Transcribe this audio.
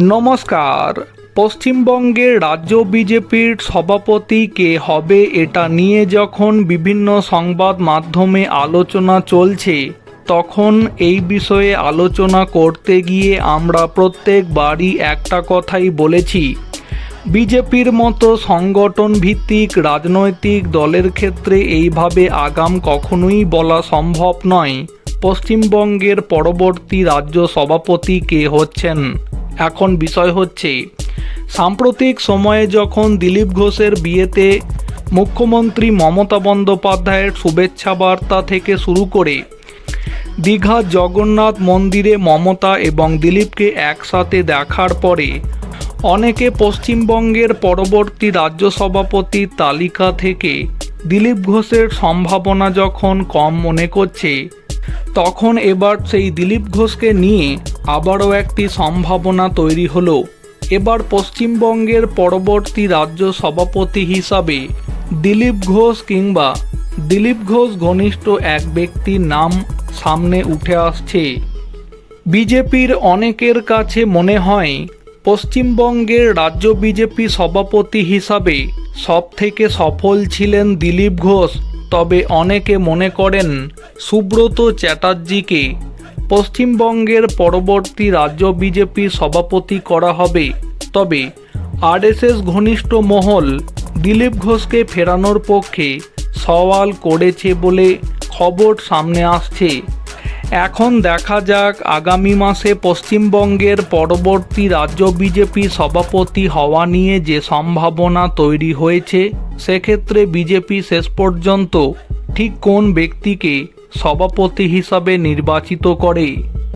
নমস্কার। পশ্চিমবঙ্গের রাজ্য বিজেপির সভাপতি কে হবে এটা নিয়ে যখন বিভিন্ন সংবাদ মাধ্যমে আলোচনা চলছে, তখন এই বিষয়ে আলোচনা করতে গিয়ে আমরা প্রত্যেকবারই একটা কথাই বলেছি। বিজেপির মতো সংগঠন ভিত্তিক রাজনৈতিক দলের ক্ষেত্রে এইভাবে আগাম কখনোই বলা সম্ভব নয়। পশ্চিমবঙ্গের পরবর্তী রাজ্য সভাপতি কে হচ্ছেন? এখন বিষয় হচ্ছে, সাম্প্রতিক সময়ে যখন দিলীপ ঘোষের বিয়েতে মুখ্যমন্ত্রী মমতা বন্দ্যোপাধ্যায়ের শুভেচ্ছা বার্তা থেকে শুরু করে দীঘা জগন্নাথ মন্দিরে মমতা এবং দিলীপকে একসাথে দেখার পরে, অনেকে পশ্চিমবঙ্গের পরবর্তী রাজ্য সভাপতির তালিকা থেকে দিলীপ ঘোষের সম্ভাবনা যখন কম মনে করছে, তখন এবার সেই দিলীপ ঘোষকে নিয়ে আবারও একটি সম্ভাবনা তৈরি হলো। এবার পশ্চিমবঙ্গের পরবর্তী রাজ্য সভাপতি হিসাবে দিলীপ ঘোষ কিংবা দিলীপ ঘোষ ঘনিষ্ঠ এক ব্যক্তির নাম সামনে উঠে আসছে। বিজেপির অনেকের কাছে মনে হয়, পশ্চিমবঙ্গের রাজ্য বিজেপি সভাপতি হিসাবে সবথেকে সফল ছিলেন দিলীপ ঘোষ। তবে অনেকে মনে করেন, সুব্রত চ্যাটার্জিকে পশ্চিমবঙ্গের পরবর্তী রাজ্য বিজেপি সভাপতি করা হবে। তবে আরএসএস ঘনিষ্ঠ মহল দিলীপ ঘোষকে ফেরানোর পক্ষে সওয়াল করেছে বলে খবর সামনে আসছে। এখন দেখা যাক আগামী মাসে পশ্চিমবঙ্গের পরবর্তী রাজ্য বিজেপি সভাপতি হওয়া নিয়ে যে সম্ভাবনা তৈরি হয়েছে, সেক্ষেত্রে বিজেপি শেষ পর্যন্ত ঠিক কোন ব্যক্তিকে সভাপতি হিসাবে নির্বাচিত করে।